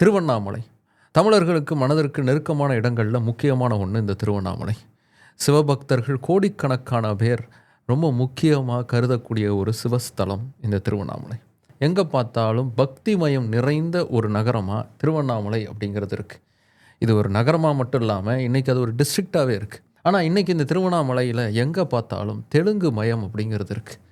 திருவண்ணாமலை. தமிழர்களுக்கு மனதிற்கு நெருக்கமான இடங்களில் முக்கியமான ஒன்று இந்த திருவண்ணாமலை. சிவபக்தர்கள் கோடிக்கணக்கான பேர் ரொம்ப முக்கியமாக கருதக்கூடிய ஒரு சிவஸ்தலம் இந்த திருவண்ணாமலை. எங்கே பார்த்தாலும் பக்திமயம் நிறைந்த ஒரு நகரமாக திருவண்ணாமலை அப்படிங்கிறது இருக்குது இது ஒரு நகரமாக மட்டும் இல்லாமல் இன்றைக்கி அது ஒரு டிஸ்ட்ரிக்டாகவே இருக்குது ஆனால் இன்றைக்கி இந்த திருவண்ணாமலையில் எங்கே பார்த்தாலும் தெலுங்கு மயம் அப்படிங்கிறது இருக்குது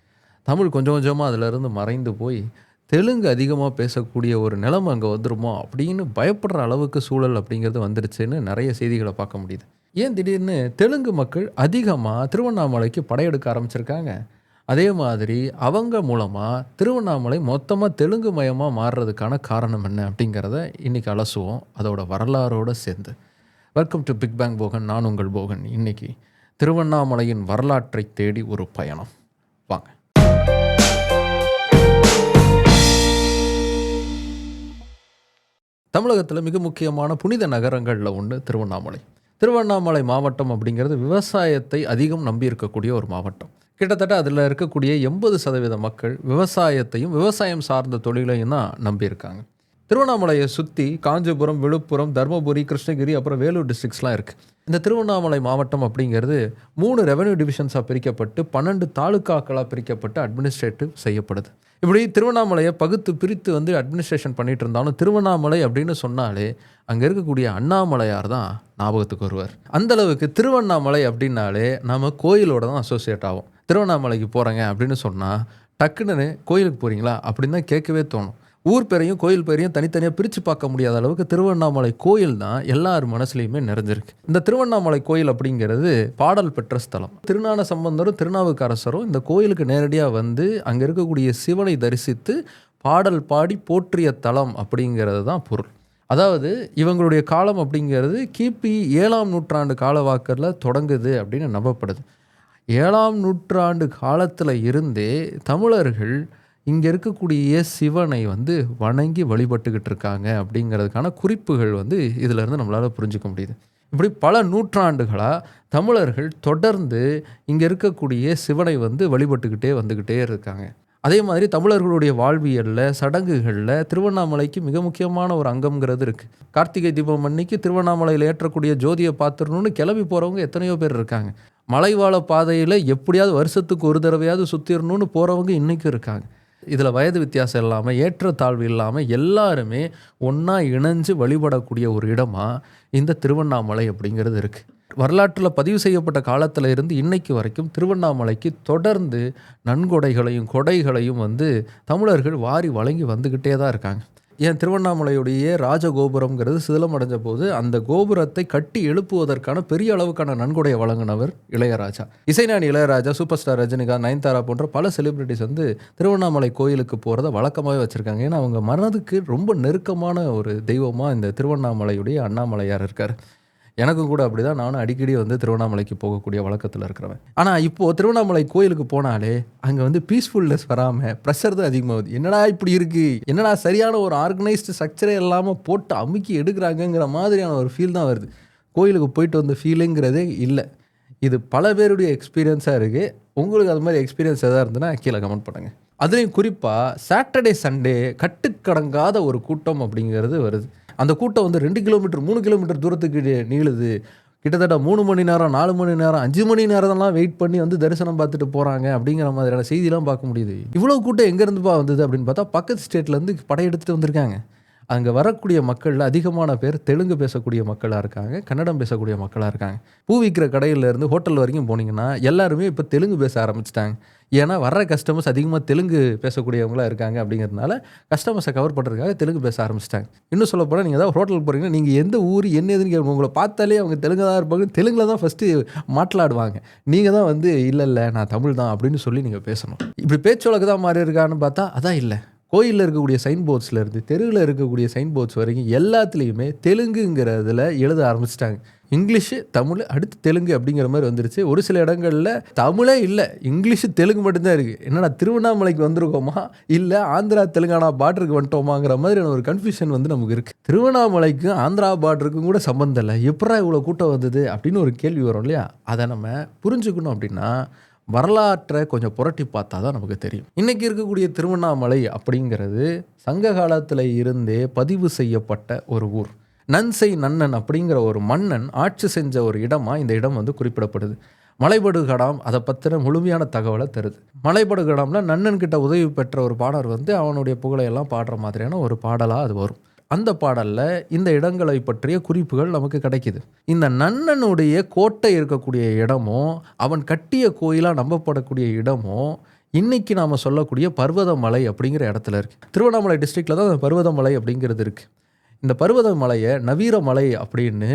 தமிழ் கொஞ்சம் கொஞ்சமாக அதிலிருந்து மறைந்து போய் தெலுங்கு அதிகமாக பேசக்கூடிய ஒரு நிலைமை அங்கே வந்துருமோ அப்படின்னு பயப்படுற அளவுக்கு சூழல் அப்படிங்கிறது வந்துருச்சுன்னு நிறைய செய்திகளை பார்க்க முடியுது. ஏன் திடீர்னு தெலுங்கு மக்கள் அதிகமாக திருவண்ணாமலைக்கு படையெடுக்க ஆரம்பிச்சிருக்காங்க? அதே மாதிரி அவங்க மூலமாக திருவண்ணாமலை மொத்தமாக தெலுங்கு மயமாக மாறுறதுக்கான காரணம் என்ன அப்படிங்கிறத இன்றைக்கி அலசுவோம். அதோட வரலாறோடு சேர்ந்து. Welcome to big bang Bogan நான் உங்கள் போகன். இன்னைக்கு திருவண்ணாமலையின் வரலாற்றை தேடி ஒரு பயணம். வாங்க. தமிழகத்தில் மிக முக்கியமான புனித நகரங்களில் ஒன்று திருவண்ணாமலை. திருவண்ணாமலை மாவட்டம் அப்படிங்கிறது விவசாயத்தை அதிகம் நம்பி இருக்கக்கூடிய ஒரு மாவட்டம். கிட்டத்தட்ட அதில் இருக்கக்கூடிய எண்பது சதவீத மக்கள் விவசாயத்தையும் விவசாயம் சார்ந்த தொழிலையும் தான் நம்பியிருக்காங்க திருவண்ணாமலையை சுற்றி காஞ்சிபுரம் விழுப்புரம் தருமபுரி கிருஷ்ணகிரி அப்புறம் வேலூர் டிஸ்ட்ரிக்ஸ்லாம் இருக்குது இந்த திருவண்ணாமலை மாவட்டம் அப்படிங்கிறது மூணு ரெவன்யூ டிவிஷன்ஸாக பிரிக்கப்பட்டு பன்னெண்டு தாலுக்காக்களாக பிரிக்கப்பட்டு அட்மினிஸ்ட்ரேட்டிவ் செய்யப்படுது. இப்படி திருவண்ணாமலையை பகுத்து பிரித்து வந்து அட்மினிஸ்ட்ரேஷன் பண்ணிட்டு இருந்தாலும் திருவண்ணாமலை அப்படின்னு சொன்னாலே அங்கே இருக்கக்கூடிய அண்ணாமலையார் தான் ஞாபகத்துக்கு வருவார். அந்தளவுக்கு திருவண்ணாமலை அப்படின்னாலே நம்ம கோயிலோட தான் அசோசியேட் ஆகும் திருவண்ணாமலைக்கு போகிறேங்க அப்படின்னு சொன்னால் டக்குன்னு கோயிலுக்கு போகிறீங்களா அப்படின்னு தான் கேட்கவே தோணும். ஊர் பேரையும் கோயில் பேரையும் தனித்தனியாக பிரித்து பார்க்க முடியாத அளவுக்கு திருவண்ணாமலை கோயில் தான் எல்லார் மனசுலையுமே நிறைஞ்சிருக்கு. இந்த திருவண்ணாமலை கோயில் அப்படிங்கிறது பாடல் பெற்ற ஸ்தலம். திருநான சம்பந்தரும் திருநாவுக்கரசரும் இந்த கோயிலுக்கு நேரடியாக வந்து அங்கே இருக்கக்கூடிய சிவனை தரிசித்து பாடல் பாடி போற்றிய தலம் அப்படிங்கிறது தான் பொருள். அதாவது இவங்களுடைய காலம் அப்படிங்கிறது கிபி ஏழாம் நூற்றாண்டு காலவாக்கரில் தொடங்குது அப்படின்னு நம்பப்படுது. ஏழாம் நூற்றாண்டு காலத்தில் இருந்தே தமிழர்கள் இங்கே இருக்கக்கூடிய சிவனை வந்து வணங்கி வழிபட்டுக்கிட்டு இருக்காங்க அப்படிங்கிறதுக்கான குறிப்புகள் வந்து இதிலேருந்து நம்மளால் புரிஞ்சுக்க முடியுது. இப்படி பல நூற்றாண்டுகளாக தமிழர்கள் தொடர்ந்து இங்கே இருக்கக்கூடிய சிவனை வந்து வழிபட்டுக்கிட்டே வந்துக்கிட்டே இருக்காங்க. அதே மாதிரி தமிழர்களுடைய வாழ்வியலில் சடங்குகளில் திருவண்ணாமலைக்கு மிக முக்கியமான ஒரு அங்கம்ங்கிறது இருக்குது கார்த்திகை தீபம் அன்னைக்கு திருவண்ணாமலையில் ஏற்றக்கூடிய ஜோதியை பார்த்துடணும்னு கிளம்பி போகிறவங்க எத்தனையோ பேர் இருக்காங்க. மலைவாழ பாதையில் எப்படியாவது வருஷத்துக்கு ஒரு தடவையாவது சுற்றிடணும்னு போகிறவங்க இன்றைக்கும் இருக்காங்க. இதில் வயது வித்தியாசம் இல்லாமல் ஏற்றத்தாழ்வு இல்லாமல் எல்லாருமே ஒன்றா இணைஞ்சு வழிபடக்கூடிய ஒரு இடமாக இந்த திருவண்ணாமலை அப்படிங்கிறது இருக்குது வரலாற்றில் பதிவு செய்யப்பட்ட காலத்தில் இருந்து இன்னைக்கு வரைக்கும் திருவண்ணாமலைக்கு தொடர்ந்து நன்கொடைகளையும் கொடைகளையும் வந்து தமிழர்கள் வாரி வழங்கி வந்துக்கிட்டே தான் இருக்காங்க. ஏன் திருவண்ணாமலையுடைய ராஜகோபுரம்ங்கிறது சிதிலமடைஞ்ச போது அந்த கோபுரத்தை கட்டி எழுப்புவதற்கான பெரிய அளவுக்கான நன்கொடையை வழங்கினவர் இளையராஜா. இசைஞானி இளையராஜா சூப்பர் ஸ்டார் ரஜினிகாந்த் நயன்தாரா போன்ற பல செலிபிரிட்டிஸ் வந்து திருவண்ணாமலை கோயிலுக்கு போகிறத வழக்கமாகவே வச்சுருக்காங்க. ஏன்னா அவங்க மனதுக்கு ரொம்ப நெருக்கமான ஒரு தெய்வமாக இந்த திருவண்ணாமலையுடைய அண்ணாமலையார் இருக்கார். எனக்கும் கூட அப்படி தான் நானும் அடிக்கடி வந்து திருவண்ணாமலைக்கு போகக்கூடிய வழக்கத்தில் இருக்கிறவன். ஆனால் இப்போது திருவண்ணாமலை கோயிலுக்கு போனாலே அங்கே வந்து பீஸ்ஃபுல்னஸ் வராமல் ப்ரெஷர் தான் அதிகமாகுது. என்னடா இப்படி இருக்குது என்னடா சரியான ஒரு ஆர்கனைஸ்டு ஸ்ட்ரக்சரே இல்லாமல் போட்டு அமுக்கி எடுக்கிறாங்கங்கிற மாதிரியான ஒரு ஃபீல் தான் வருது. கோயிலுக்கு போயிட்டு வந்த ஃபீலுங்கிறதே இல்லை. இது பல பேருடைய எக்ஸ்பீரியன்ஸாக இருக்குது உங்களுக்கு அது மாதிரி எக்ஸ்பீரியன்ஸ் எதாவது இருந்ததுன்னா கீழே கமெண்ட் பண்ணுங்கள் அதுலேயும் குறிப்பாக சாட்டர்டே சண்டே கட்டுக்கடங்காத ஒரு கூட்டம் அப்படிங்கிறது வருது. அந்த கூட்டம் வந்து ரெண்டு கிலோமீட்டர் மூணு கிலோமீட்டர் தூரத்துக்கு நீளுது. கிட்டத்தட்ட மூணு மணி நேரம் நாலு மணி நேரம் அஞ்சு மணி நேரம்லாம் வெயிட் பண்ணி வந்து தரிசனம் பார்த்துட்டு போகிறாங்க அப்படிங்கிற மாதிரியான செய்திலாம் பார்க்க முடியுது. இவ்வளோ கூட்டம் எங்கேருந்துப்பா வந்தது அப்படின்னு பார்த்தா பக்கத்து ஸ்டேட்லேருந்து படையெடுத்துட்டு வந்திருக்காங்க. அங்கே வரக்கூடிய மக்களில் அதிகமான பேர் தெலுங்கு பேசக்கூடிய மக்களாக இருக்காங்க கன்னடம் பேசக்கூடிய மக்களாக இருக்காங்க. பூ விற்கிற கடையிலேருந்து ஹோட்டல் வரைக்கும் போனீங்கன்னா எல்லாருமே இப்போ தெலுங்கு பேச ஆரம்பிச்சிட்டாங்க. ஏன்னா வர்ற கஸ்டமர்ஸ் அதிகமாக தெலுங்கு பேசக்கூடியவங்களாக இருக்காங்க அப்படிங்கிறதுனால கஸ்டமர்ஸை கவர் பண்ணுறதுக்காக தெலுங்கு பேச ஆரம்பிச்சிட்டாங்க. இன்னும் சொல்ல போனால் நீங்கள் ஏதாவது ஹோட்டலுக்கு போகிறீங்கன்னா நீங்கள் எந்த ஊர் என்ன எதுன்னு உங்களை பார்த்தாலே அவங்க தெலுங்கு தான் இருப்பாங்க. தெலுங்கில் தான் ஃபஸ்ட்டு மாట్లాடுவாங்க நீங்கள் தான் வந்து இல்லை இல்லை நான் தமிழ் தான் அப்படின்னு சொல்லி நீங்கள் பேசணும். இப்படி பேச்சோழக்கு தான் மாறி இருக்கான்னு பார்த்தா அதான் இல்லை. கோயிலில் இருக்கக்கூடிய சைன் போர்ட்ஸ்லேருந்து தெருவில் இருக்கக்கூடிய சைன் போர்ட்ஸ் வரைக்கும் எல்லாத்துலேயுமே தெலுங்குங்கிறதுல எழுத ஆரம்பிச்சிட்டாங்க. இங்கிலீஷு தமிழ் அடுத்து தெலுங்கு அப்படிங்கிற மாதிரி வந்துருச்சு. ஒரு சில இடங்களில் தமிழே இல்லை இங்கிலீஷு தெலுங்கு மட்டும்தான் இருக்குது என்னடா திருவண்ணாமலைக்கு வந்திருக்கோமா? இல்லை ஆந்திரா தெலுங்கானா பார்டருக்கு வந்துட்டோமாங்கிற மாதிரியான ஒரு கன்ஃபியூஷன் வந்து நமக்கு இருக்குது திருவண்ணாமலைக்கும் ஆந்திரா பார்டருக்கும் கூட சம்மந்தம் இல்லை. எப்படா இவ்வளோ கூட்டம் வந்தது அப்படின்னு ஒரு கேள்வி வரும் இல்லையா? அதை நம்ம புரிஞ்சுக்கணும் அப்படின்னா வரலாற்றை கொஞ்சம் புரட்டி பார்த்தா தான் நமக்கு தெரியும். இன்றைக்கி இருக்கக்கூடிய திருவண்ணாமலை அப்படிங்கிறது சங்க காலத்தில் இருந்தே பதிவு செய்யப்பட்ட ஒரு ஊர். நன்சை நன்னன் அப்படிங்கிற ஒரு மன்னன் ஆட்சி செஞ்ச ஒரு இடமாக இந்த இடம் வந்து குறிப்பிடப்படுது. மலைபடுகடாம் அதை பற்றின முழுமையான தகவலை தருது. மலைபடுகடாம்னா நன்னன் கிட்ட உதவி பெற்ற ஒரு பாடல் வந்து அவனுடைய புகழையெல்லாம் பாடுற மாதிரியான ஒரு பாடலாக அது வரும். அந்த பாடலில் இந்த இடங்களை பற்றிய குறிப்புகள் நமக்கு கிடைக்குது. இந்த நன்னனுடைய கோட்டை இருக்கக்கூடிய இடமும் அவன் கட்டிய கோயிலாக நம்பப்படக்கூடிய இடமும் இன்னைக்கு நாம் சொல்லக்கூடிய பர்வதமலை அப்படிங்கிற இடத்துல இருக்குது திருவண்ணாமலை டிஸ்ட்ரிக்டில் தான் அந்த பர்வதமலை அப்படிங்கிறது இருக்குது இந்த பர்வதமலையை நவீர மலை அப்படின்னு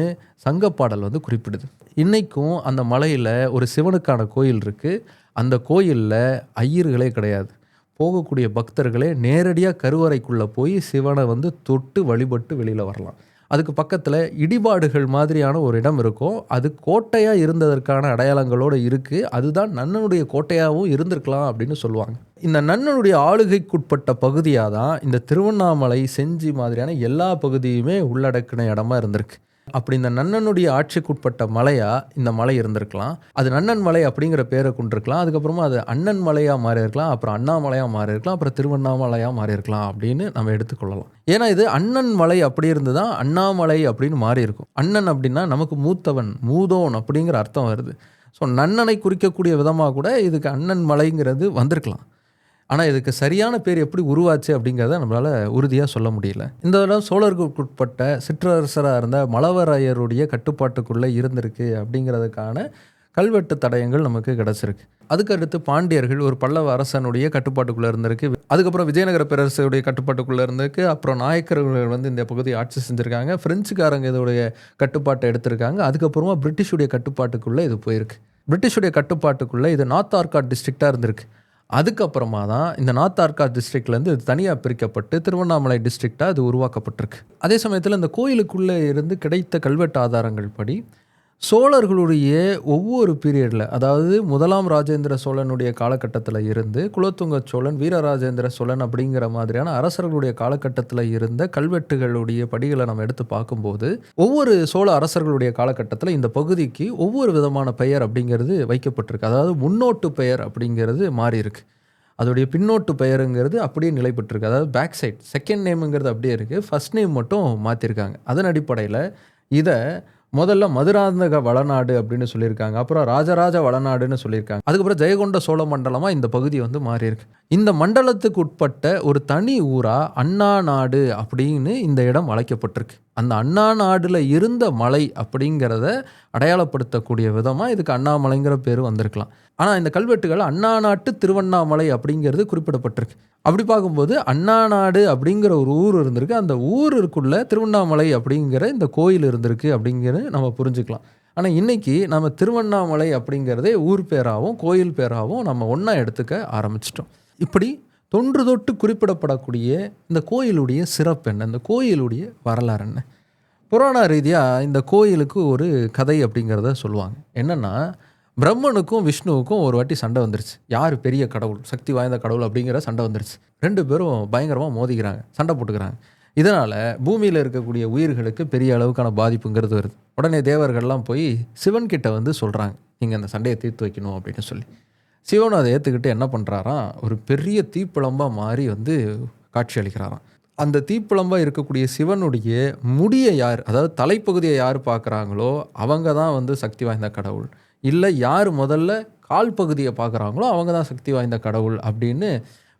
சங்கப்பாடல் வந்து குறிப்பிடுது. இன்றைக்கும் அந்த மலையில் ஒரு சிவனுக்கான கோயில் இருக்குது அந்த கோயிலில் ஐயர்களே கிடையாது. போகக்கூடிய பக்தர்களே நேரடியாக கருவறைக்குள்ளே போய் சிவனை வந்து தொட்டு வழிபட்டு வெளியில் வரலாம். அதுக்கு பக்கத்தில் இடிபாடுகள் மாதிரியான ஒரு இடம் இருக்கும். அது கோட்டையாக இருந்ததற்கான அடையாளங்களோடு இருக்குது அதுதான் நன்னனுடைய கோட்டையாகவும் இருந்திருக்கலாம் அப்படின்னு சொல்லுவாங்க. இந்த நன்னனுடைய ஆளுகைக்குட்பட்ட பகுதியாக தான் இந்த திருவண்ணாமலை செஞ்சி மாதிரியான எல்லா பகுதியுமே உள்ளடக்கின இடமா இருந்திருக்கு. அப்படி இந்த நன்னனுடைய ஆட்சிக்குட்பட்ட மலையா இந்த மலை இருந்திருக்கலாம். அது நன்னன் மலை அப்படிங்கிற பேரை கொண்டிருக்கலாம். அதுக்கப்புறமா அது அண்ணன் மலையாக மாறி இருக்கலாம் அப்புறம் அண்ணாமலையாக மாறி இருக்கலாம் அப்புறம் திருவண்ணாமலையாக மாறி இருக்கலாம் அப்படின்னு நம்ம எடுத்துக்கொள்ளலாம் ஏன்னா இது அண்ணன் மலை அப்படி இருந்து தான் அண்ணாமலை அப்படின்னு மாறி இருக்கும் அண்ணன் அப்படின்னா நமக்கு மூத்தவன் மூதோன் அப்படிங்கிற அர்த்தம் வருது. ஸோ நன்னனை குறிக்கக்கூடிய விதமாக கூட இதுக்கு அண்ணன் மலைங்கிறது வந்திருக்கலாம். ஆனால் இதுக்கு சரியான பேர் எப்படி உருவாச்சு அப்படிங்கிறத நம்மளால் உறுதியாக சொல்ல முடியல. இந்த இடம் சோழர்களுக்கு உட்பட்ட சிற்றரசராக இருந்த மலவரையருடைய கட்டுப்பாட்டுக்குள்ளே இருந்திருக்கு அப்படிங்கிறதுக்கான கல்வெட்டு தடயங்கள் நமக்கு கிடச்சிருக்கு. அதுக்கடுத்து பாண்டியர்கள் ஒரு பல்லவ அரசனுடைய கட்டுப்பாட்டுக்குள்ளே இருந்திருக்கு. அதுக்கப்புறம் விஜயநகர பேரரசுடைய கட்டுப்பாட்டுக்குள்ளே இருந்திருக்கு. அப்புறம் நாயக்கர்கள் வந்து இந்த பகுதியை ஆட்சி செஞ்சுருக்காங்க. ஃப்ரெஞ்சுக்காரங்க இதோடைய கட்டுப்பாட்டை எடுத்திருக்காங்க. அதுக்கப்புறமா பிரிட்டிஷுடைய கட்டுப்பாட்டுக்குள்ளே இது போயிருக்கு. பிரிட்டிஷுடைய கட்டுப்பாட்டுக்குள்ளே இது நார்த் ஆர்காட் டிஸ்ட்ரிக்டாக இருந்திருக்கு. அதுக்கப்புறமா தான் இந்த நார்த் ஆர்காட் டிஸ்ட்ரிக்ட்லேருந்து இது தனியாக பிரிக்கப்பட்டு திருவண்ணாமலை டிஸ்ட்ரிக்டாக அது உருவாக்கப்பட்டிருக்கு. அதே சமயத்தில் இந்த கோயிலுக்குள்ளே இருந்து கிடைத்த கல்வெட்டு ஆதாரங்கள் படி சோழர்களுடைய ஒவ்வொரு பீரியடில் அதாவது முதலாம் ராஜேந்திர சோழனுடைய காலகட்டத்தில் இருந்து குலத்துங்க சோழன் வீரராஜேந்திர சோழன் அப்படிங்கிற மாதிரியான அரசர்களுடைய காலகட்டத்தில் இருந்த கல்வெட்டுகளுடைய படிகளை நம்ம எடுத்து பார்க்கும்போது ஒவ்வொரு சோழ அரசர்களுடைய காலகட்டத்தில் இந்த பகுதிக்கு ஒவ்வொரு விதமான பெயர் அப்படிங்கிறது வைக்கப்பட்டிருக்கு. அதாவது முன்னோட்டு பெயர் அப்படிங்கிறது மாறி இருக்கு அதோடைய பின்னோட்டு பெயருங்கிறது அப்படியே நிலை பெற்றிருக்கு அதாவது பேக் சைட் செகண்ட் நேமுங்கிறது அப்படியே இருக்குது ஃபஸ்ட் நேம் மட்டும் மாற்றிருக்காங்க அதன் அடிப்படையில் இதை முதல்ல மதுராந்தக வளநாடு அப்படின்னு சொல்லியிருக்காங்க. அப்புறம் ராஜராஜ வளநாடுன்னு சொல்லியிருக்காங்க. அதுக்கப்புறம் ஜெயகொண்ட சோழ மண்டலமாக இந்த பகுதி வந்து மாறியிருக்கு. இந்த மண்டலத்துக்கு உட்பட்ட ஒரு தனி ஊரா அண்ணா நாடு அப்படின்னு இந்த இடம் அழைக்கப்பட்டிருக்கு. அந்த அண்ணா நாடில் இருந்த மலை அப்படிங்கிறத அடையாளப்படுத்தக்கூடிய விதமாக இதுக்கு அண்ணாமலைங்கிற பேர் வந்திருக்கலாம். ஆனால் இந்த கல்வெட்டுகள் அண்ணா நாட்டு திருவண்ணாமலை அப்படிங்கிறது குறிப்பிடப்பட்டிருக்கு. அப்படி பார்க்கும்போது அண்ணா நாடு அப்படிங்கிற ஒரு ஊர் இருந்திருக்கு. அந்த ஊருக்குள்ளே திருவண்ணாமலை அப்படிங்கிற இந்த கோயில் இருந்திருக்கு அப்படிங்கிறது நம்ம புரிஞ்சுக்கலாம். ஆனால் இன்றைக்கி நம்ம திருவண்ணாமலை அப்படிங்கிறதே ஊர் பேராகவும் கோயில் பேராகவும் நம்ம ஒன்றா எடுத்துக்க ஆரம்பிச்சிட்டோம். இப்படி தொன்று தொட்டு குறிப்பிடப்படக்கூடிய இந்த கோயிலுடைய சிறப்பு என்ன? இந்த கோயிலுடைய வரலாறு என்ன? புராண ரீதியாக இந்த கோயிலுக்கு ஒரு கதை அப்படிங்கிறத சொல்லுவாங்க. என்னென்னா பிரம்மனுக்கும் விஷ்ணுவுக்கும் ஒரு வாட்டி சண்டை வந்துருச்சு. யார் பெரிய கடவுள் சக்தி வாய்ந்த கடவுள் அப்படிங்கிற சண்டை வந்துருச்சு. ரெண்டு பேரும் பயங்கரமாக மோதிக்கிறாங்க சண்டை போட்டுக்கிறாங்க. இதனால் பூமியில் இருக்கக்கூடிய உயிர்களுக்கு பெரிய அளவுக்கான பாதிப்புங்கிறது வருது. உடனே தேவர்கள்லாம் போய் சிவன்கிட்ட வந்து சொல்கிறாங்க நீங்கள் அந்த சண்டையை தீர்த்து வைக்கணும் அப்படின்னு சொல்லி. சிவன் அதை ஏற்றுக்கிட்டு என்ன பண்ணுறாராம் ஒரு பெரிய தீப்பிழம்பாக மாறி வந்து காட்சி அளிக்கிறாராம். அந்த தீப்பிழம்பாக இருக்கக்கூடிய சிவனுடைய முடியை யார் அதாவது தலைப்பகுதியை யார் பார்க்குறாங்களோ அவங்க தான் வந்து சக்தி வாய்ந்த கடவுள். இல்லை யார் முதல்ல கால் பகுதியை பார்க்குறாங்களோ அவங்க தான் சக்தி வாய்ந்த கடவுள் அப்படின்னு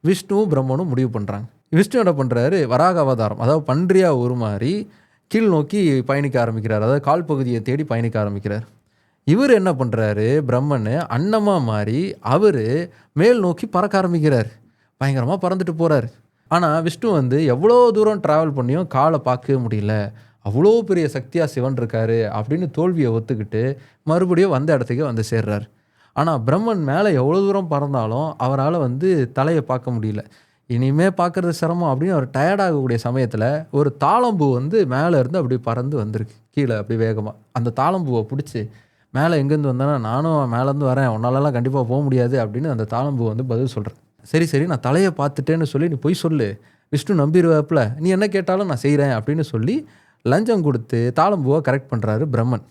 விஷ்ணுவும் பிரம்மனும் முடிவு பண்ணுறாங்க விஷ்ணு என்ன பண்ணுறாரு வராக அவதாரம் அதாவது பன்றியாக உருமாறி கீழ் நோக்கி பயணிக்க ஆரம்பிக்கிறார். அதாவது கால் பகுதியை தேடி பயணிக்க ஆரம்பிக்கிறார். இவர் என்ன பண்ணுறாரு பிரம்மன் அன்னமாக மாறி அவர் மேல் நோக்கி பறக்க ஆரம்பிக்கிறார். பயங்கரமாக பறந்துட்டு போகிறார் ஆனால் விஷ்ணு வந்து எவ்வளோ தூரம் ட்ராவல் பண்ணியும் காலை பார்க்கவே முடியல. அவ்வளோ பெரிய சக்தியாக சிவன் இருக்காரு அப்படின்னு தோல்வியை ஒத்துக்கிட்டு மறுபடியும் வந்த இடத்துக்கே வந்து சேர்றாரு. ஆனால் பிரம்மன் மேலே எவ்வளோ தூரம் பறந்தாலும் அவரால் வந்து தலையை பார்க்க முடியல. இனிமே பார்க்குறது சிரமம் அப்படின்னு அவர் டயர்டாகக்கூடிய சமயத்தில் ஒரு தாளம்பூ வந்து மேலே இருந்து அப்படி பறந்து வந்திருக்கு. கீழே அப்படி வேகமாக அந்த தாளம்பூவை பிடிச்சி மேலே எங்கேருந்து வந்தேன்னா நானும் மேலேருந்து வரேன். உன்னாலலாம் கண்டிப்பாக போக முடியாது அப்படின்னு அந்த தாளம்பூ வந்து பதில் சொல்கிறேன் சரி சரி நான் தலையை பார்த்துட்டேன்னு சொல்லி நீ போய் சொல்லு. விஷ்ணு நம்பிடுவாப்புல. நீ என்ன கேட்டாலும் நான் செய்கிறேன் அப்படின்னு சொல்லி லஞ்சம் கொடுத்து தாளம்பூவை கரெக்ட் பண்ணுறாரு பிரம்மன்.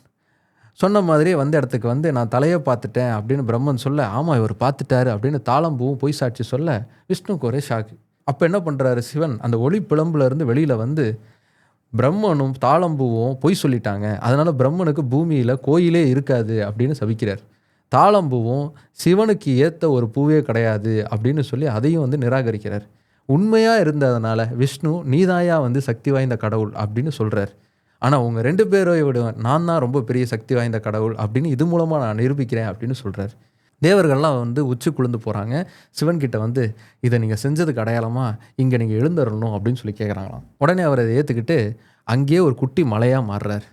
சொன்ன மாதிரியே வந்த இடத்துக்கு வந்து நான் தலையை பார்த்துட்டேன் அப்படின்னு பிரம்மன் சொல்ல ஆமாம் இவர் பார்த்துட்டாரு அப்படின்னு தாளம்பூவும் பொய் சாட்சி சொல்ல விஷ்ணுக்கு ஒரே ஷாக்கு அப்போ என்ன பண்ணுறாரு சிவன்? அந்த ஒளி பிளம்புலேருந்து வெளியில் வந்து பிரம்மனும் தாளம்பூவும் பொய் சொல்லிட்டாங்க. அதனால் பிரம்மனுக்கு பூமியில் கோயிலே இருக்காது அப்படின்னு சபிக்கிறார். தாளம்பூவும் சிவனுக்கு ஏற்ற ஒரு பூவே கிடையாது அப்படின்னு சொல்லி அதையும் வந்து நிராகரிக்கிறார். உண்மையாக இருந்ததுனால விஷ்ணு நீதாயா வந்து சக்தி வாய்ந்த கடவுள் அப்படின்னு சொல்கிறார் ஆனால் உங்கள் ரெண்டு பேரை விட நான் தான் ரொம்ப பெரிய சக்தி வாய்ந்த கடவுள் அப்படின்னு இது மூலமாக நான் நிரூபிக்கிறேன் அப்படின்னு சொல்கிறார் தேவர்கள்லாம் வந்து உச்சி குளிந்து போகிறாங்க சிவன்கிட்ட வந்து இதை நீங்கள் செஞ்சதுக்கு அடையாளமாக இங்கே நீங்கள் எழுந்தரணும் அப்படின்னு சொல்லி கேட்குறாங்களாம் உடனே அவர் அதை ஏற்றுக்கிட்டு அங்கேயே ஒரு குட்டி மலையாக மாறுறார்.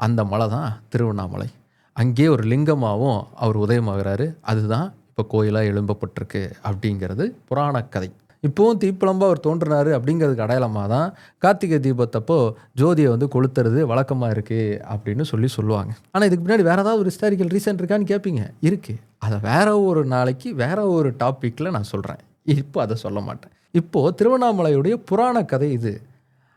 அந்த மலை தான் திருவண்ணாமலை. அங்கேயே ஒரு லிங்கமாகவும் அவர் உதயமாகிறாரு. அதுதான் இப்போ கோயிலாக எழும்பப்பட்டிருக்கு அப்படிங்கிறது புராண கதை. இப்போவும் தீப்பிழம்பா அவர் தோன்றினார் அப்படிங்கிறதுக்கு அடையாளமாக தான் கார்த்திகை தீபத்தப்போ ஜோதியை வந்து கொளுத்துறது வழக்கமாக இருக்குது அப்படின்னு சொல்லி சொல்லுவாங்க. ஆனால் இதுக்கு பின்னாடி வேறு ஏதாவது ஒரு ஹிஸ்டாரிக்கல் ரீசன் இருக்கான்னு கேட்பீங்க இருக்குது அதை வேற ஒரு நாளைக்கு வேற ஒரு டாப்பிக்கில் நான் சொல்கிறேன் இப்போ அதை சொல்ல மாட்டேன். இப்போது திருவண்ணாமலையுடைய புராண கதை இது.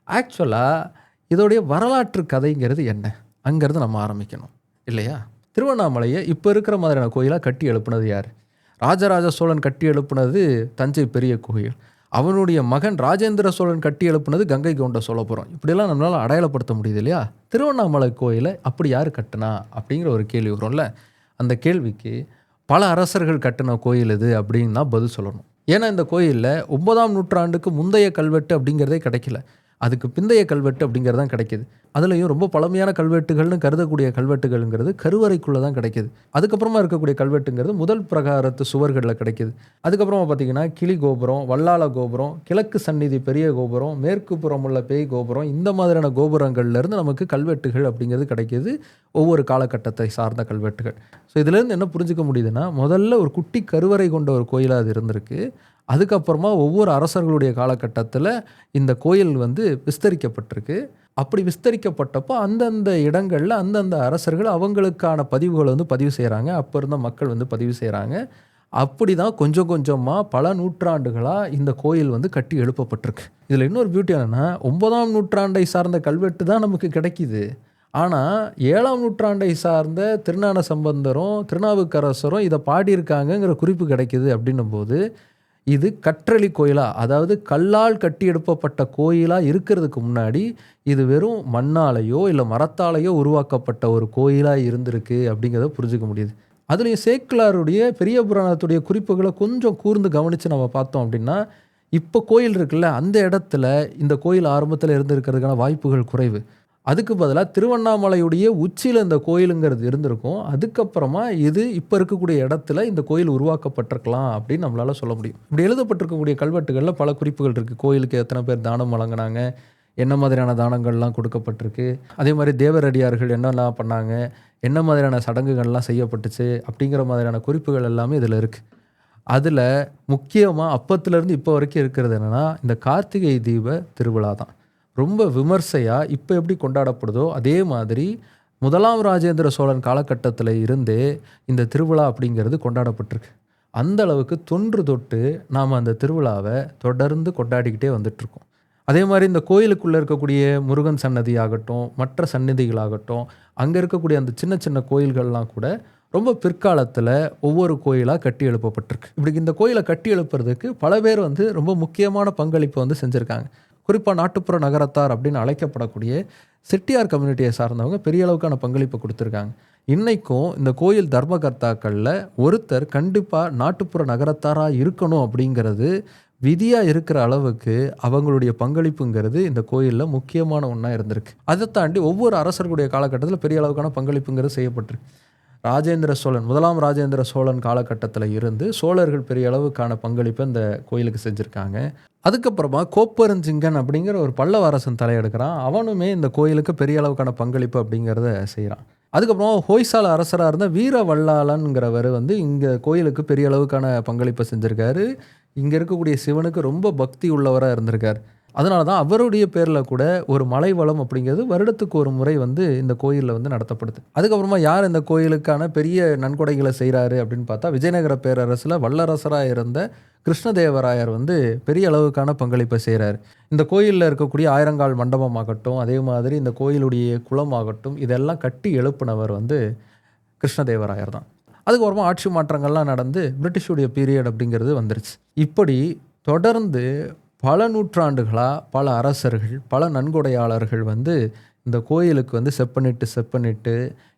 ஆக்சுவலாக இதோடைய வரலாற்று கதைங்கிறது என்ன? அங்கேருந்து நம்ம ஆரம்பிக்கணும். இல்லையா? திருவண்ணாமலையை இப்போ இருக்கிற மாதிரியான கோயிலாக கட்டி எழுப்புனது யார்? ராஜராஜ சோழன் கட்டி எழுப்புனது தஞ்சை பெரிய கோயில். அவனுடைய மகன் ராஜேந்திர சோழன் கட்டி எழுப்புனது கங்கை கொண்ட சோழபுரம். இப்படிலாம் நம்மளால் அடையாளப்படுத்த முடியுது இல்லையா? திருவண்ணாமலை கோயிலை அப்படி யார் கட்டினா? அப்படிங்கிற ஒரு கேள்வி வரும்ல. அந்த கேள்விக்கு பல அரசர்கள் கட்டின கோயில் இது அப்படின்னு தான் பதில் சொல்லணும். ஏன்னா இந்த கோயிலில் ஒன்பதாம் நூற்றாண்டுக்கு முந்தைய கல்வெட்டு அப்படிங்கிறதே கிடைக்கல. அதுக்கு பிந்தைய கல்வெட்டு அப்படிங்கிறது தான் கிடைக்கிது. அதுலேயும் ரொம்ப பழமையான கல்வெட்டுகள்னு கருதக்கூடிய கல்வெட்டுகள்ங்கிறது கருவறைக்குள்ளே தான் கிடைக்கிது. அதுக்கப்புறமா இருக்கக்கூடிய கல்வெட்டுங்கிறது முதல் பிரகாரத்து சுவர்களில் கிடைக்கிது. அதுக்கப்புறமா பார்த்தீங்கன்னா கிளி கோபுரம் வல்லாள கோபுரம் கிழக்கு சந்நிதி பெரிய கோபுரம் மேற்கு புறம் உள்ள பேய் கோபுரம் இந்த மாதிரியான கோபுரங்கள்லேருந்து நமக்கு கல்வெட்டுகள் அப்படிங்கிறது கிடைக்கிது. ஒவ்வொரு காலகட்டத்தை சார்ந்த கல்வெட்டுகள். ஸோ இதுலேருந்து என்ன புரிஞ்சுக்க முடியுதுன்னா முதல்ல ஒரு குட்டி கருவறை கொண்ட ஒரு கோயிலாக அது இருந்திருக்கு. அதுக்கப்புறமா ஒவ்வொரு அரசர்களுடைய காலகட்டத்தில் இந்த கோயில் வந்து விஸ்தரிக்கப்பட்டிருக்கு. அப்படி விஸ்தரிக்கப்பட்டப்போ அந்தந்த இடங்களில் அந்தந்த அரசர்கள் அவங்களுக்கான பதிவுகளை வந்து பதிவு செய்கிறாங்க அப்போ இருந்த மக்கள் வந்து பதிவு செய்கிறாங்க அப்படி தான் கொஞ்சம் கொஞ்சமாக பல நூற்றாண்டுகளாக இந்த கோயில் வந்து கட்டி எழுப்பப்பட்டிருக்கு. இதில் இன்னொரு பியூட்டி என்னென்னா ஒன்பதாம் நூற்றாண்டை சார்ந்த கல்வெட்டு தான் நமக்கு கிடைக்கிது. ஆனால் ஏழாம் நூற்றாண்டை சார்ந்த திருஞான சம்பந்தரும் திருநாவுக்கரசரும் இதை பாடியிருக்காங்கங்கிற குறிப்பு கிடைக்கிது அப்படின்னும் போது இது கற்றளி கோயிலா? அதாவது கல்லால் கட்டி எடுப்பப்பட்ட கோயிலா இருக்கிறதுக்கு முன்னாடி இது வெறும் மண்ணாலேயோ இல்லை மரத்தாலேயோ உருவாக்கப்பட்ட ஒரு கோயிலா இருந்திருக்கு அப்படிங்கிறத புரிஞ்சுக்க முடியுது. அதுலேயும் சேக்கிலாருடைய பெரிய புராணத்துடைய குறிப்புகளை கொஞ்சம் கூர்ந்து கவனித்து நம்ம பார்த்தோம் அப்படின்னா இப்போ கோயில் இருக்குல்ல அந்த இடத்துல இந்த கோயில் ஆரம்பத்தில் இருந்திருக்கிறதுக்கான வாய்ப்புகள் குறைவு. அதுக்கு பதிலாக திருவண்ணாமலையுடைய உச்சியில் இந்த கோயிலுங்கிறது இருந்திருக்கும். அதுக்கப்புறமா இது இப்போ இருக்கக்கூடிய இடத்துல இந்த கோயில் உருவாக்கப்பட்டிருக்கலாம் அப்படின்னு நம்மளால் சொல்ல முடியும். இப்படி எழுதப்பட்டிருக்கக்கூடிய கல்வெட்டுகளில் பல குறிப்புகள் இருக்குது கோயிலுக்கு எத்தனை பேர் தானம் வழங்கினாங்க என்ன மாதிரியான தானங்கள்லாம் கொடுக்கப்பட்டிருக்கு அதே மாதிரி தேவரடியார்கள் என்னெல்லாம் பண்ணாங்க என்ன மாதிரியான சடங்குகள்லாம் செய்யப்பட்டுச்சு அப்படிங்கிற மாதிரியான குறிப்புகள் எல்லாமே இதில் இருக்குது அதில் முக்கியமாக அப்பத்துலேருந்து இப்போ வரைக்கும் இருக்கிறது என்னென்னா இந்த கார்த்திகை தீப திருவிழா தான் ரொம்ப விமர்சையாக இப்போ எப்படி கொண்டாடப்படுதோ அதே மாதிரி முதலாம் ராஜேந்திர சோழன் காலகட்டத்தில் இருந்தே இந்த திருவிழா அப்படிங்கிறது கொண்டாடப்பட்டிருக்கு. அந்த அளவுக்கு தொன்று தொட்டு நாம் அந்த திருவிழாவை தொடர்ந்து கொண்டாடிக்கிட்டே வந்துட்ருக்கோம் அதே மாதிரி இந்த கோயிலுக்குள்ளே இருக்கக்கூடிய முருகன் சன்னதி ஆகட்டும் மற்ற சன்னதிகளாகட்டும் அங்கே இருக்கக்கூடிய அந்த சின்ன சின்ன கோயில்கள்லாம் கூட ரொம்ப பிற்காலத்தில் ஒவ்வொரு கோயிலாக கட்டி எழுப்பப்பட்டிருக்கு. இப்படி இந்த கோயிலை கட்டி எழுப்புறதுக்கு பல பேர் வந்து ரொம்ப முக்கியமான பங்களிப்பை வந்து செஞ்சுருக்காங்க. குறிப்பாக நாட்டுப்புற நகரத்தார் அப்படின்னு அழைக்கப்படக்கூடிய செட்டியார் கம்யூனிட்டியை சார்ந்தவங்க பெரிய அளவுக்கான பங்களிப்பை கொடுத்துருக்காங்க. இன்றைக்கும் இந்த கோயில் தர்மகர்த்தாக்களில் ஒருத்தர் கண்டிப்பாக நாட்டுப்புற நகரத்தாராக இருக்கணும் அப்படிங்கிறது விதியாக இருக்கிற அளவுக்கு அவங்களுடைய பங்களிப்புங்கிறது இந்த கோயிலில் முக்கியமான ஒன்றா இருந்திருக்கு. அதை தாண்டி ஒவ்வொரு அரசர்களுடைய காலகட்டத்தில் பெரிய அளவுக்கான பங்களிப்புங்கிறது செய்யப்பட்டிருக்கு. ராஜேந்திர சோழன் முதலாம் ராஜேந்திர சோழன் காலகட்டத்தில் இருந்து சோழர்கள் பெரிய அளவுக்கான பங்களிப்பை இந்த கோயிலுக்கு செஞ்சுருக்காங்க. அதுக்கப்புறமா கோப்பரஞ்சிங்கன் அப்படிங்கிற ஒரு பல்லவ அரசன் தலையெடுக்கிறான் அவனுமே இந்த கோயிலுக்கு பெரிய அளவுக்கான பங்களிப்பு அப்படிங்கிறத செய்கிறான் அதுக்கப்புறமா ஹோய்சால அரசராக இருந்த வீர வல்லாளன்கிறவர் வந்து இங்கே கோயிலுக்கு பெரிய அளவுக்கான பங்களிப்பை செஞ்சுருக்காரு. இங்கே இருக்கக்கூடிய சிவனுக்கு ரொம்ப பக்தி உள்ளவராக இருந்திருக்கார். அதனால தான் அவருடைய பேரில் கூட ஒரு மலை வளம் அப்படிங்கிறது வருடத்துக்கு ஒரு முறை வந்து இந்த கோயிலில் வந்து நடத்தப்படுது. அதுக்கப்புறமா யார் இந்த கோயிலுக்கான பெரிய நன்கொடைகளை செய்கிறாரு அப்படின்னு பார்த்தா விஜயநகர பேரரசில் வல்லரசராக இருந்த கிருஷ்ணதேவராயர் வந்து பெரிய அளவுக்கான பங்களிப்பை செய்கிறார் இந்த கோயிலில் இருக்கக்கூடிய ஆயிரங்கால் மண்டபமாகட்டும் அதே மாதிரி இந்த கோயிலுடைய குளமாகட்டும் இதெல்லாம் கட்டி எழுப்புனவர் வந்து கிருஷ்ணதேவராயர் தான். அதுக்கப்புறமா ஆட்சி மாற்றங்கள்லாம் நடந்து பிரிட்டிஷுடைய பீரியட் அப்படிங்கிறது வந்துருச்சு. இப்படி தொடர்ந்து பல நூற்றாண்டுகளாக பல அரசர்கள் பல நன்கொடையாளர்கள் வந்து இந்த கோயிலுக்கு வந்து செப்பனிட்டு செப்பனிட்டு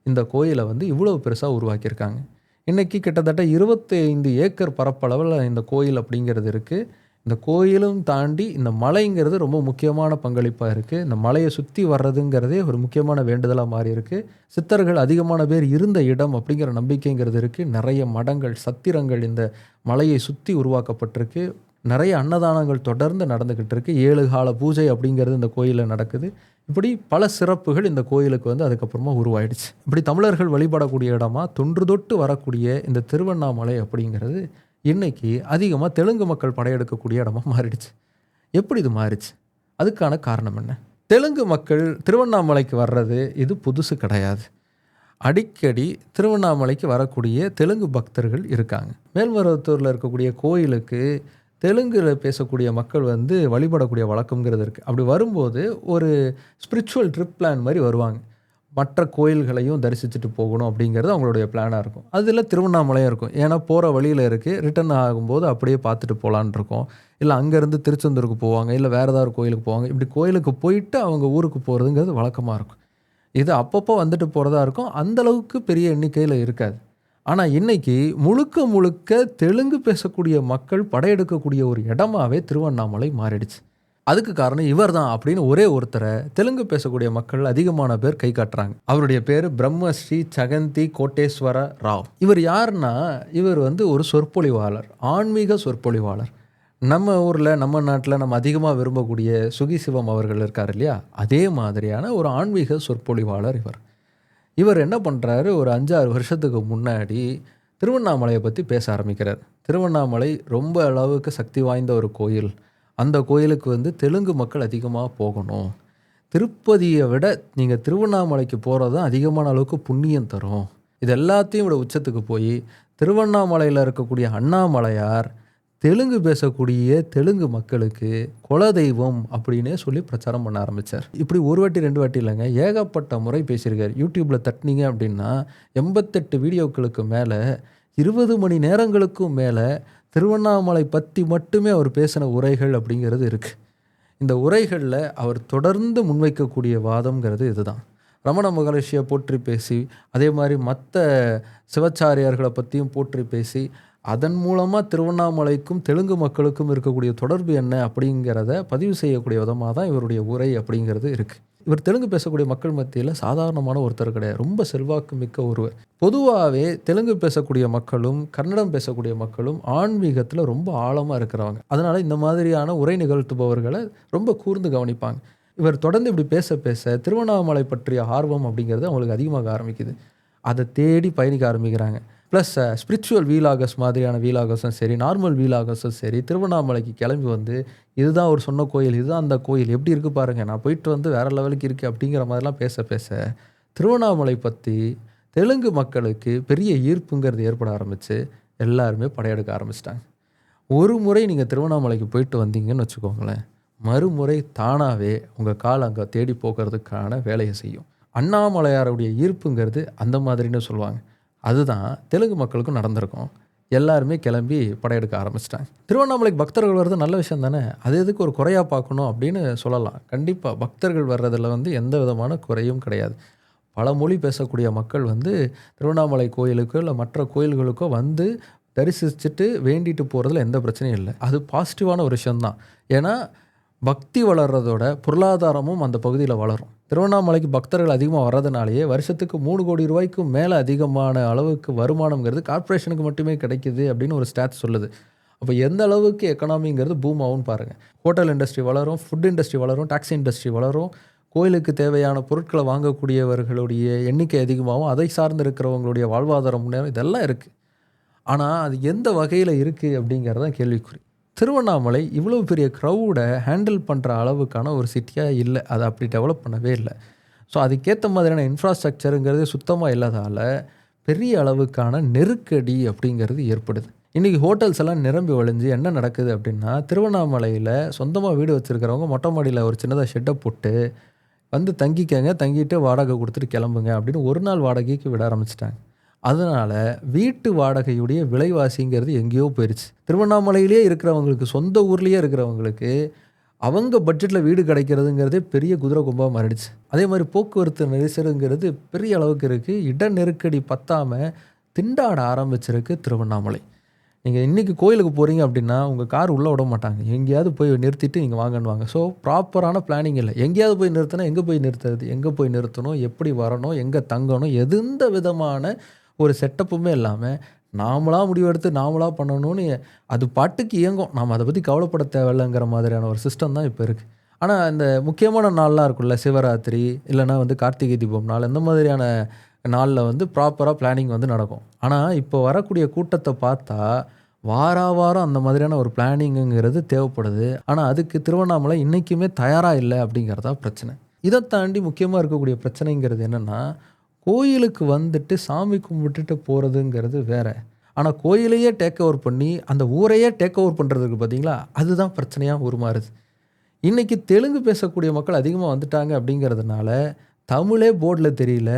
இந்த கோயிலை வந்து இவ்வளோ பெருசாக உருவாக்கியிருக்காங்க. இன்றைக்கி கிட்டத்தட்ட இருபத்தைந்து ஏக்கர் பரப்பளவில் இந்த கோயில் அப்படிங்கிறது இருக்குது இந்த கோயிலும் தாண்டி இந்த மலைங்கிறது ரொம்ப முக்கியமான பங்களிப்பாக இருக்குது இந்த மலையை சுற்றி வர்றதுங்கிறதே ஒரு முக்கியமான வேண்டுதலாக மாறி இருக்குது சித்தர்கள் அதிகமான பேர் இருந்த இடம் அப்படிங்கிற நம்பிக்கைங்கிறது இருக்குது நிறைய மடங்கள் சத்திரங்கள் இந்த மலையை சுற்றி உருவாக்கப்பட்டிருக்கு. நிறைய அன்னதானங்கள் தொடர்ந்து நடந்துக்கிட்டு இருக்குது ஏழு கால பூஜை அப்படிங்கிறது இந்த கோயிலில் நடக்குது. இப்படி பல சிறப்புகள் இந்த கோயிலுக்கு வந்து அதுக்கப்புறமா உருவாயிடுச்சு. இப்படி தமிழர்கள் வழிபடக்கூடிய இடமா தொன்று தொட்டு வரக்கூடிய இந்த திருவண்ணாமலை அப்படிங்கிறது இன்னைக்கு அதிகமாக தெலுங்கு மக்கள் படையெடுக்கக்கூடிய இடமா மாறிடுச்சு. எப்படி இது மாறிச்சு? அதுக்கான காரணம் என்ன? தெலுங்கு மக்கள் திருவண்ணாமலைக்கு வர்றது இது புதுசு கிடையாது. அடிக்கடி திருவண்ணாமலைக்கு வரக்கூடிய தெலுங்கு பக்தர்கள் இருக்காங்க. மேல்மருவத்தூரில் இருக்கக்கூடிய கோயிலுக்கு தெலுங்கில் பேசக்கூடிய மக்கள் வந்து வழிபடக்கூடிய வழக்கங்கிறது இருக்குது அப்படி வரும்போது ஒரு ஸ்பிரிச்சுவல் ட்ரிப் பிளான் மாதிரி வருவாங்க. மற்ற கோயில்களையும் தரிசிச்சுட்டு போகணும் அப்படிங்கிறது அவங்களுடைய பிளானாக இருக்கும். அதில் திருவண்ணாமலையும் இருக்கும். ஏன்னா போகிற வழியில் இருக்குது ரிட்டர்ன் ஆகும்போது அப்படியே பார்த்துட்டு போகலான் இருக்கோம். இல்லை அங்கேருந்து திருச்செந்தூருக்கு போவாங்க. இல்லை வேறு ஏதாவது கோயிலுக்கு போவாங்க. இப்படி கோயிலுக்கு போயிட்டு அவங்க ஊருக்கு போகிறதுங்கிறது வழக்கமாக இருக்கும். இது அப்பப்போ வந்துட்டு போகிறதா இருக்கும். அந்தளவுக்கு பெரிய எண்ணிக்கையில் இருக்காது. ஆனால் இன்னைக்கு முழுக்க முழுக்க தெலுங்கு பேசக்கூடிய மக்கள் படையெடுக்கக்கூடிய ஒரு இடமாவே திருவண்ணாமலை மாறிடுச்சு. அதுக்கு காரணம் இவர் தான் அப்படின்னு ஒரே ஒருத்தரை தெலுங்கு பேசக்கூடிய மக்கள் அதிகமான பேர் கை காட்டுறாங்க. அவருடைய பேர் பிரம்மஸ்ரீ சகந்தி கோட்டேஸ்வர ராவ். இவர் யாருன்னா இவர் வந்து ஒரு சொற்பொழிவாளர் ஆன்மீக சொற்பொழிவாளர். நம்ம ஊரில் நம்ம நாட்டில் நம்ம அதிகமாக விரும்பக்கூடிய சுகி சிவம் அவர்கள் இருக்கார் இல்லையா? அதே மாதிரியான ஒரு ஆன்மீக சொற்பொழிவாளர் இவர். இவர் என்ன பண்ணுறாரு ஒரு அஞ்சாறு வருஷத்துக்கு முன்னாடி திருவண்ணாமலையை பற்றி பேச ஆரம்பிக்கிறார். திருவண்ணாமலை ரொம்ப அளவுக்கு சக்தி வாய்ந்த ஒரு கோயில். அந்த கோயிலுக்கு வந்து தெலுங்கு மக்கள் அதிகமாக போகணும். திருப்பதியை விட நீங்கள் திருவண்ணாமலைக்கு போகிறது தான் அதிகமான அளவுக்கு புண்ணியம் தரும். இது எல்லாத்தையும் விட உச்சத்துக்கு போய் திருவண்ணாமலையில் இருக்கக்கூடிய அண்ணாமலையார் தெலுங்கு பேசக்கூடிய தெலுங்கு மக்களுக்கு குலதெய்வம் அப்படின்னே சொல்லி பிரச்சாரம் பண்ண ஆரம்பித்தார் இப்படி ஒரு வாட்டி ரெண்டு வாட்டி இல்லைங்க. ஏகப்பட்ட முறை பேசியிருக்கார். யூடியூப்பில் தட்டினீங்க அப்படின்னா எண்பத்தெட்டு வீடியோக்களுக்கு மேலே இருபது மணி நேரங்களுக்கும் மேலே திருவண்ணாமலை பற்றி மட்டுமே அவர் பேசின உரைகள் அப்படிங்கிறது இருக்குது இந்த உரைகளில் அவர் தொடர்ந்து முன்வைக்கக்கூடிய வாதம்ங்கிறது இதுதான். ரமண மகரிஷியை போற்றி பேசி அதே மாதிரி மற்ற சிவச்சாரியார்களை பற்றியும் போற்றி பேசி அதன் மூலமாக திருவண்ணாமலைக்கும் தெலுங்கு மக்களுக்கும் இருக்கக்கூடிய தொடர்பு என்ன அப்படிங்கிறத பதிவு செய்யக்கூடிய விதமாக தான் இவருடைய உரை அப்படிங்கிறது இருக்குது இவர் தெலுங்கு பேசக்கூடிய மக்கள் மத்தியில் சாதாரணமான ஒருத்தர் கிடையாது. ரொம்ப செல்வாக்கு மிக்க ஒருவர். பொதுவாகவே தெலுங்கு பேசக்கூடிய மக்களும் கன்னடம் பேசக்கூடிய மக்களும் ஆன்மீகத்தில் ரொம்ப ஆழமாக இருக்கிறவங்க. அதனால் இந்த மாதிரியான உரை நிகழ்த்துபவர்களை ரொம்ப கூர்ந்து கவனிப்பாங்க. இவர் தொடர்ந்து இப்படி பேச பேச திருவண்ணாமலை பற்றிய ஆர்வம் அப்படிங்கிறது அவங்களுக்கு அதிகமாக ஆரம்பிக்குது. அதை தேடி பயணிக்க ஆரம்பிக்கிறாங்க. ப்ளஸ் ஸ்பிரிச்சுவல் வீலாகஸ் மாதிரியான வீலாகஸும் சரி நார்மல் வீலாகஸும் சரி திருவண்ணாமலைக்கு கிளம்பி வந்து இதுதான் ஒரு சொன்ன கோயில் இதுதான் அந்த கோயில் எப்படி இருக்குது பாருங்கள் நான் போயிட்டு வந்து வேறு லெவலுக்கு இருக்குது அப்படிங்கிற மாதிரிலாம் பேச பேச திருவண்ணாமலை பற்றி தெலுங்கு மக்களுக்கு பெரிய ஈர்ப்புங்கிறது ஏற்பட ஆரம்பித்து எல்லாருமே படையெடுக்க ஆரம்பிச்சிட்டாங்க. ஒரு முறை நீங்கள் திருவண்ணாமலைக்கு போயிட்டு வந்தீங்கன்னு வச்சுக்கோங்களேன் மறுமுறை தானாகவே உங்கள் கால் அங்கே தேடி போகிறதுக்கான வேலையை செய்யும். அண்ணாமலையாருடைய ஈர்ப்புங்கிறது அந்த மாதிரின்னு சொல்லுவாங்க. அதுதான் தெலுங்கு மக்களுக்கும் நடந்திருக்கும். எல்லாருமே கிளம்பி படையெடுக்க ஆரம்பிச்சிட்டாங்க. திருவண்ணாமலைக்கு பக்தர்கள் வர்றது நல்ல விஷயம் தானே? அது எதுக்கு ஒரு குறையாக பார்க்கணும் அப்படின்னு சொல்லலாம். கண்டிப்பாக பக்தர்கள் வர்றதில் வந்து எந்த விதமான குறையும் கிடையாது. பல மொழி பேசக்கூடிய மக்கள் வந்து திருவண்ணாமலை கோயிலுக்கோ இல்லை மற்ற கோயில்களுக்கோ வந்து தரிசிச்சுட்டு வேண்டிட்டு போகிறதுல எந்த பிரச்சனையும் இல்லை. அது பாசிட்டிவான ஒரு விஷயந்தான் ஏன்னா பக்தி வளர்கிறதோட பொருளாதாரமும் அந்த பகுதியில் வளரும். திருவண்ணாமலைக்கு பக்தர்கள் அதிகமாக வர்றதுனாலேயே வருஷத்துக்கு மூணு கோடி ரூபாய்க்கும் மேலே அதிகமான அளவுக்கு வருமானங்கிறது கார்ப்பரேஷனுக்கு மட்டுமே கிடைக்குது அப்படின்னு ஒரு ஸ்டாட்ஸ் சொல்லுது. அப்போ எந்த அளவுக்கு எக்கனாமிங்கிறது பூம் ஆகும்னு பாருங்கள் ஹோட்டல் இண்டஸ்ட்ரி வளரும் ஃபுட் இண்டஸ்ட்ரி வளரும் டாக்ஸி இண்டஸ்ட்ரி வளரும். கோயிலுக்கு தேவையான பொருட்களை வாங்கக்கூடியவர்களுடைய எண்ணிக்கை அதிகமாகவும் அதை சார்ந்து இருக்கிறவங்களுடைய வாழ்வாதாரம் முன்னேறும். இதெல்லாம் இருக்குது ஆனால் அது எந்த வகையில் இருக்குது அப்படிங்கிறதான் கேள்விக்குறி. திருவண்ணாமலை இவ்வளோ பெரிய க்ரௌடை ஹேண்டில் பண்ணுற அளவுக்கான ஒரு சிட்டியாக இல்லை. அதை அப்படி டெவலப் பண்ணவே இல்லை. ஸோ அதுக்கேற்ற மாதிரியான இன்ஃப்ராஸ்ட்ரக்சருங்கிறது சுத்தமாக இல்லாதால் பெரிய அளவுக்கான நெருக்கடி அப்படிங்கிறது ஏற்படுது. இன்றைக்கி ஹோட்டல்ஸ் எல்லாம் நிரம்பி வழிஞ்சு என்ன நடக்குது அப்படின்னா திருவண்ணாமலையில் சொந்தமாக வீடு வச்சுருக்கிறவங்க மொட்டை மாடியில் ஒரு சின்னதாக ஷெட்டை போட்டு வந்து தங்கிக்கங்க தங்கிட்டு வாடகை கொடுத்துட்டு கிளம்புங்க அப்படின்னு ஒரு நாள் வாடகைக்கு விட ஆரம்பிச்சிட்டாங்க. அதனால் வீட்டு வாடகையுடைய விலைவாசிங்கிறது எங்கேயோ போயிடுச்சு திருவண்ணாமலையிலே இருக்கிறவங்களுக்கு சொந்த ஊர்லேயே இருக்கிறவங்களுக்கு அவங்க பட்ஜெட்டில் வீடு கிடைக்கிறதுங்கிறதே பெரிய குதிரை கும்பாக மாறிடுச்சு. அதே மாதிரி போக்குவரத்து நெரிசலுங்கிறது பெரிய அளவுக்கு இருக்குது இட நெருக்கடி பத்தாமல் திண்டாட ஆரம்பிச்சிருக்கு திருவண்ணாமலை. நீங்கள் இன்றைக்கி கோயிலுக்கு போகிறீங்க அப்படின்னா உங்கள் கார் உள்ளே விட மாட்டாங்க. எங்கேயாவது போய் நிறுத்திட்டு நீங்கள் வாங்கன்னுவாங்க ஸோ ப்ராப்பரான பிளானிங் இல்லை. எங்கேயாவது போய் நிறுத்தினா எங்கே போய் நிறுத்துறது? எங்கே போய் நிறுத்தணும்? எப்படி வரணும்? எங்கே தங்கணும்? எந்த விதமான ஒரு செட்டப்புமே இல்லாமல் நாமளாக முடிவெடுத்து நாமளாக பண்ணணும்னு அது பாட்டுக்கு இயங்கும். நாம் அதை பற்றி கவலைப்பட தேவையில்லைங்கிற மாதிரியான ஒரு சிஸ்டம் தான் இப்போ இருக்குது ஆனால் இந்த முக்கியமான நாள்லாம் இருக்குல்ல சிவராத்திரி இல்லைன்னா வந்து கார்த்திகை தீபம் நாள் இந்த மாதிரியான நாளில் வந்து ப்ராப்பராக பிளானிங் வந்து நடக்கும். ஆனால் இப்போ வரக்கூடிய கூட்டத்தை பார்த்தா வார வாரம் அந்த மாதிரியான ஒரு பிளானிங்குங்கிறது தேவைப்படுது. ஆனால் அதுக்கு திருவண்ணாமலை இன்றைக்குமே தயாராக இல்லை அப்படிங்கிறதா பிரச்சனை. இதை தாண்டி முக்கியமாக இருக்கக்கூடிய பிரச்சனைங்கிறது என்னென்னா கோயிலுக்கு வந்துட்டு சாமி கும்பிட்டுட்டு போகிறதுங்கிறது வேறு. ஆனால் கோயிலையே டேக் ஓவர் பண்ணி அந்த ஊரையே டேக் ஓவர் பண்ணுறதுக்கு பார்த்தீங்களா அதுதான் பிரச்சனையாக உருமாறுது. இன்றைக்கி தெலுங்கு பேசக்கூடிய மக்கள் அதிகமாக வந்துட்டாங்க அப்படிங்கிறதுனால தமிழே போர்டில் தெரியல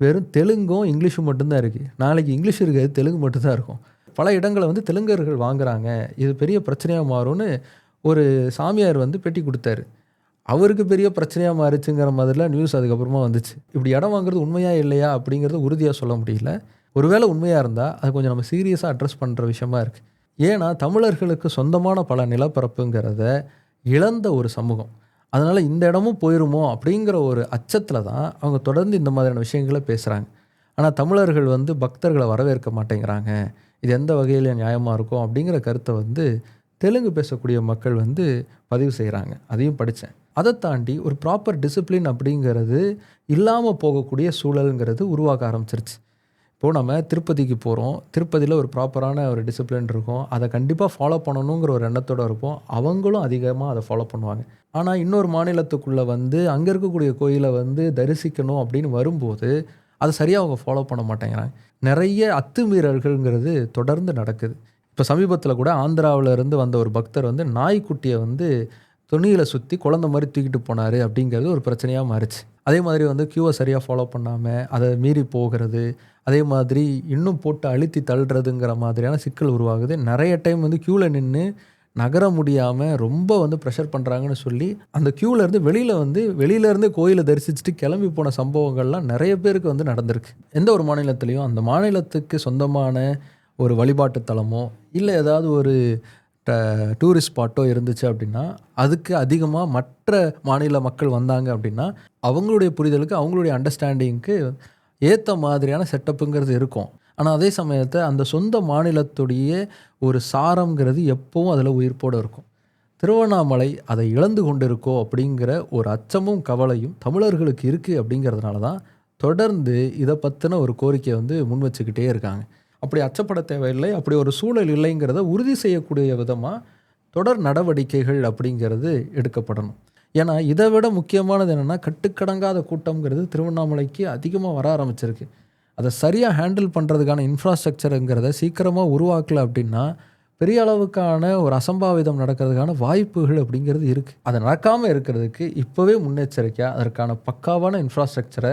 வெறும் தெலுங்கும் இங்கிலீஷும் மட்டும்தான் இருக்குது நாளைக்கு இங்கிலீஷ் இருக்காது தெலுங்கு மட்டும்தான் இருக்கும். பல இடங்களை வந்து தெலுங்கர்கள் வாங்குறாங்க. இது பெரிய பிரச்சனையாக மாறும்னு ஒரு சாமியார் வந்து பெட்டி கொடுத்தாரு. அவருக்கு பெரிய பிரச்சனையாக மாறிச்சுங்கிற மாதிரிலாம் நியூஸ் அதுக்கப்புறமா வந்துச்சு. இப்படி இடம் வாங்குறது உண்மையாக இல்லையா அப்படிங்கிறது உறுதியாக சொல்ல முடியல. ஒருவேளை உண்மையாக இருந்தால் அது கொஞ்சம் நம்ம சீரியஸாக அட்ரஸ் பண்ணுற விஷயமா இருக்குது ஏன்னா தமிழர்களுக்கு சொந்தமான பல நிலப்பரப்புங்கிறத இழந்த ஒரு சமூகம். அதனால் இந்த இடமும் போயிருமோ அப்படிங்கிற ஒரு அச்சத்தில் தான் அவங்க தொடர்ந்து இந்த மாதிரியான விஷயங்களை பேசுகிறாங்க ஆனால் தமிழர்கள் வந்து பக்தர்களை வரவேற்க மாட்டேங்கிறாங்க. இது எந்த வகையில் நியாயமாக இருக்கும் அப்படிங்கிற கருத்தை வந்து தெலுங்கு பேசக்கூடிய மக்கள் வந்து பதிவு செய்கிறாங்க அதையும் படித்தேன் அதை தாண்டி ஒரு ப்ராப்பர் டிசிப்ளின் அப்படிங்கிறது இல்லாமல் போகக்கூடிய சூழலுங்கிறது உருவாக்க ஆரம்பிச்சிருச்சு. இப்போது நம்ம திருப்பதிக்கு போகிறோம் திருப்பதியில் ஒரு ப்ராப்பரான ஒரு டிசிப்ளின் இருக்கும். அதை கண்டிப்பாக ஃபாலோ பண்ணணுங்கிற ஒரு எண்ணத்தோடு இருப்போம். அவங்களும் அதிகமாக அதை ஃபாலோ பண்ணுவாங்க. ஆனால் இன்னொரு மாநிலத்துக்குள்ளே வந்து அங்கே இருக்கக்கூடிய கோயிலை வந்து தரிசிக்கணும் அப்படின்னு வரும்போது அதை சரியாக அவங்க ஃபாலோ பண்ண மாட்டேங்கிறாங்க. நிறைய அத்துமீறல்கள்ங்கிறது தொடர்ந்து நடக்குது. இப்போ சமீபத்தில் கூட ஆந்திராவில் இருந்து வந்த ஒரு பக்தர் வந்து நாய்க்குட்டியை வந்து துணியில் சுற்றி குழந்த மாதிரி தூக்கிட்டு போனார் அப்படிங்கிறது ஒரு பிரச்சனையாக மாறிச்சு. அதே மாதிரி வந்து க்யூவை சரியாக ஃபாலோ பண்ணாமல் அதை மீறி போகிறது அதே மாதிரி இன்னும் போட்டு அழுத்தி தள்ளுறதுங்கிற மாதிரியான சிக்கல் உருவாகுது. நிறைய டைம் வந்து க்யூவில் நின்று நகர முடியாமல் ரொம்ப வந்து ப்ரெஷர் பண்ணுறாங்கன்னு சொல்லி அந்த க்யூவிலேருந்து வெளியில் வந்து வெளியிலேருந்து கோயிலை தரிசிச்சுட்டு கிளம்பி போன சம்பவங்கள்லாம் நிறைய பேருக்கு வந்து நடந்திருக்கு. எந்த ஒரு மாநிலத்துலேயும் அந்த மாநிலத்துக்கு சொந்தமான ஒரு வழிபாட்டு தலமோ இல்லை ஏதாவது ஒரு டூரிஸ்ட் ஸ்பாட்டோ இருந்துச்சு அப்படின்னா அதுக்கு அதிகமாக மற்ற மாநில மக்கள் வந்தாங்க அப்படின்னா அவங்களுடைய புரிதலுக்கு அவங்களுடைய அண்டர்ஸ்டாண்டிங்க்கு ஏற்ற மாதிரியான செட்டப்புங்கிறது இருக்கும். ஆனால் அதே சமயத்தை அந்த சொந்த மாநிலத்துடைய ஒரு சாரம்ங்கிறது எப்பவும் அதில் உயிர்ப்போடு இருக்கும். திருவண்ணாமலை அதை இழந்து கொண்டிருக்கோ அப்படிங்கிற ஒரு அச்சமும் கவலையும் தமிழர்களுக்கு இருக்குது அப்படிங்கிறதுனால தான் தொடர்ந்து இதை பற்றின ஒரு கோரிக்கையை வந்து முன் வச்சுக்கிட்டே இருக்காங்க. அப்படி அச்சப்பட தேவையில்லை அப்படி ஒரு சூழல் இல்லைங்கிறத உறுதி செய்யக்கூடிய விதமாக தொடர் நடவடிக்கைகள் அப்படிங்கிறது எடுக்கப்படணும். ஏன்னா இதை விட முக்கியமானது என்னென்னா கட்டுக்கடங்காத கூட்டம்ங்கிறது திருவண்ணாமலைக்கு அதிகமாக வர ஆரம்பிச்சிருக்கு. அதை சரியாக ஹேண்டில் பண்ணுறதுக்கான இன்ஃப்ராஸ்ட்ரக்சருங்கிறத சீக்கிரமாக உருவாக்கலை அப்படின்னா பெரிய அளவுக்கான ஒரு அசம்பாவிதம் நடக்கிறதுக்கான வாய்ப்புகள் அப்படிங்கிறது இருக்குது அது நடக்காமல் இருக்கிறதுக்கு இப்போவே முன்னெச்சரிக்கையாக அதற்கான பக்காவான இன்ஃப்ராஸ்ட்ரக்சரை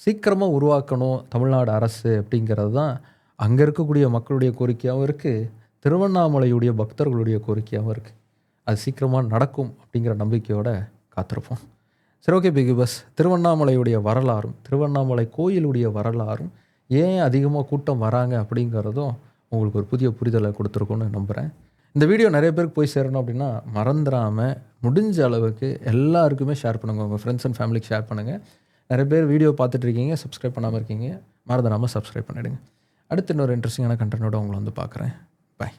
சீக்கிரமாக உருவாக்கணும் தமிழ்நாடு அரசு அப்படிங்கிறது தான் அங்கே இருக்கக்கூடிய மக்களுடைய கோரிக்கையாகவும் இருக்குது திருவண்ணாமலையுடைய பக்தர்களுடைய கோரிக்கையாகவும் இருக்குது அது சீக்கிரமாக நடக்கும் அப்படிங்கிற நம்பிக்கையோடு காத்திருப்போம். சரி ஓகே பிகி பஸ் திருவண்ணாமலையுடைய வரலாறும் திருவண்ணாமலை கோயிலுடைய வரலாறும் ஏன் அதிகமாக கூட்டம் வராங்க அப்படிங்கிறதும் உங்களுக்கு ஒரு புதிய புரிதலை கொடுத்துருக்கோன்னு நம்புகிறேன் இந்த வீடியோ நிறைய பேருக்கு போய் சேரணும் அப்படின்னா மறந்துடாமல் முடிஞ்ச அளவுக்கு எல்லாருக்குமே ஷேர் பண்ணுங்கள் உங்கள் ஃப்ரெண்ட்ஸ் அண்ட் ஃபேமிலிக்கு ஷேர் பண்ணுங்கள் நிறைய பேர் வீடியோ பார்த்துட்ருக்கீங்க சப்ஸ்கிரைப் பண்ணாமல் இருக்கீங்க. மறந்துடாமல் சப்ஸ்கிரைப் பண்ணிவிடுங்க அடுத்து இன்னொரு இன்ட்ரெஸ்டிங்கான கண்டென்ட்டோட உங்களை வந்து பார்க்குறேன். பாய்